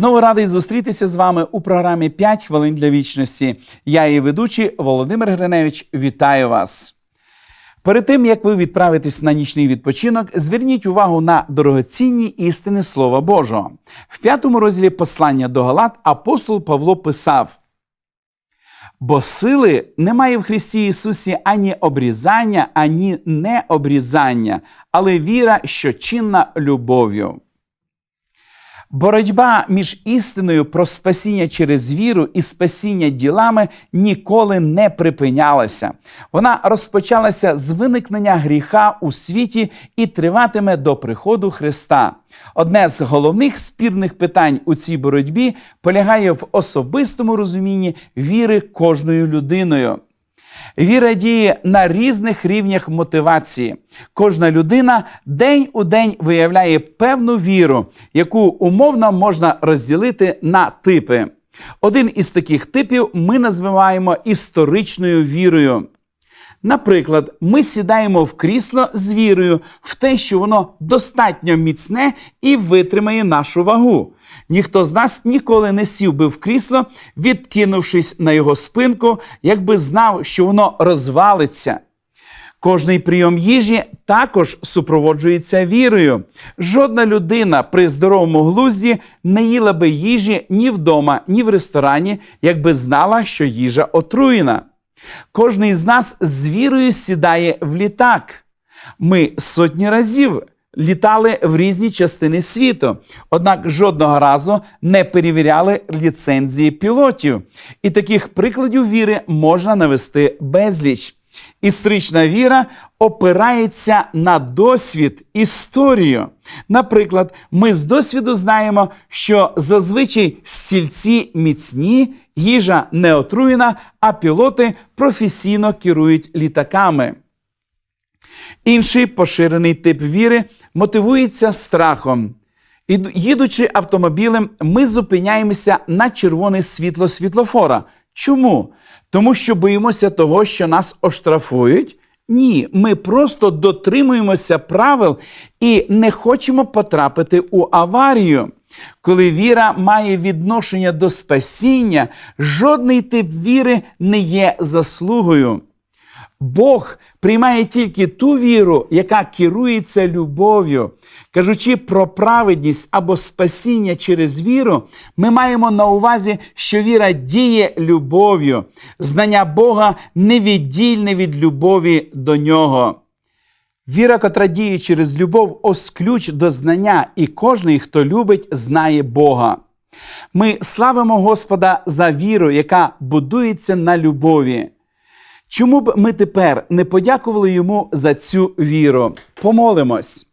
Знову радий зустрітися з вами у програмі «5 хвилин для вічності. Я її ведучий Володимир Гриневич. Вітаю вас. Перед тим як ви відправитесь на нічний відпочинок, зверніть увагу на дорогоцінні істини Слова Божого. В п'ятому розділі послання до Галат апостол Павло писав: Бо сили немає в Христі Ісусі ані обрізання, ані необрізання, але віра, що чинна любов'ю. Боротьба між істиною про спасіння через віру і спасіння ділами ніколи не припинялася. Вона розпочалася з виникнення гріха у світі і триватиме до приходу Христа. Одне з головних спірних питань у цій боротьбі полягає в особистому розумінні віри кожною людиною. Віра діє на різних рівнях мотивації. Кожна людина день у день виявляє певну віру, яку умовно можна розділити на типи. Один із таких типів ми називаємо історичною вірою. Наприклад, ми сідаємо в крісло з вірою в те, що воно достатньо міцне і витримає нашу вагу. Ніхто з нас ніколи не сів би в крісло, відкинувшись на його спинку, якби знав, що воно розвалиться. Кожний прийом їжі також супроводжується вірою. Жодна людина при здоровому глузді не їла би їжі ні вдома, ні в ресторані, якби знала, що їжа отруєна. Кожний з нас з вірою сідає в літак. Ми сотні разів літали в різні частини світу, однак жодного разу не перевіряли ліцензії пілотів. І таких прикладів віри можна навести безліч. Історична віра опирається на досвід, історію. Наприклад, ми з досвіду знаємо, що зазвичай стільці міцні, їжа не отруєна, а пілоти професійно керують літаками. Інший поширений тип віри мотивується страхом. Їдучи автомобілем, ми зупиняємося на червоне світло світлофора. Чому? Тому що боїмося того, що нас оштрафують? Ні, ми просто дотримуємося правил і не хочемо потрапити у аварію. Коли віра має відношення до спасіння, жодний тип віри не є заслугою. Бог приймає тільки ту віру, яка керується любов'ю. Кажучи про праведність або спасіння через віру, ми маємо на увазі, що віра діє любов'ю. Знання Бога невіддільне від любові до нього. Віра, котра діє через любов, ось ключ до знання, і кожний, хто любить, знає Бога. Ми славимо Господа за віру, яка будується на любові. Чому б ми тепер не подякували йому за цю віру? Помолимось.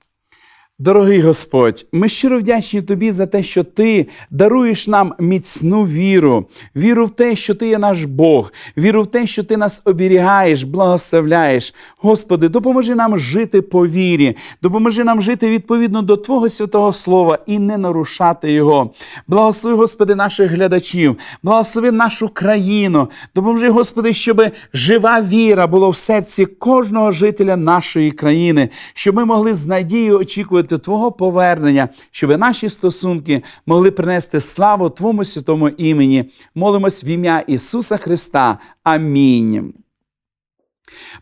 Дорогий Господь, ми щиро вдячні Тобі за те, що Ти даруєш нам міцну віру, віру в те, що Ти є наш Бог, віру в те, що Ти нас оберігаєш, благословляєш. Господи, допоможи нам жити по вірі, допоможи нам жити відповідно до Твого святого Слова і не нарушати його. Благослови, Господи, наших глядачів, благослови нашу країну, допоможи, Господи, щоб жива віра була в серці кожного жителя нашої країни, щоб ми могли з надією очікувати Твого повернення, щоб наші стосунки могли принести славу Твому святому імені. Молимось в ім'я Ісуса Христа. Амінь.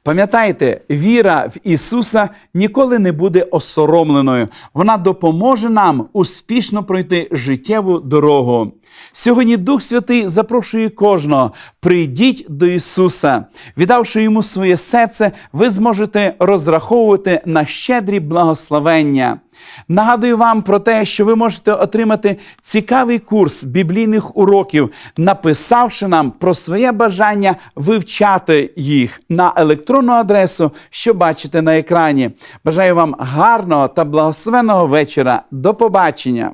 Пам'ятайте, віра в Ісуса ніколи не буде осоромленою. Вона допоможе нам успішно пройти життєву дорогу. Сьогодні Дух Святий запрошує кожного: прийдіть до Ісуса. Віддавши йому своє серце, ви зможете розраховувати на щедрі благословення. Нагадую вам про те, що ви можете отримати цікавий курс біблійних уроків, написавши нам про своє бажання вивчати їх на електронну адресу, що бачите на екрані. Бажаю вам гарного та благословеного вечора. До побачення!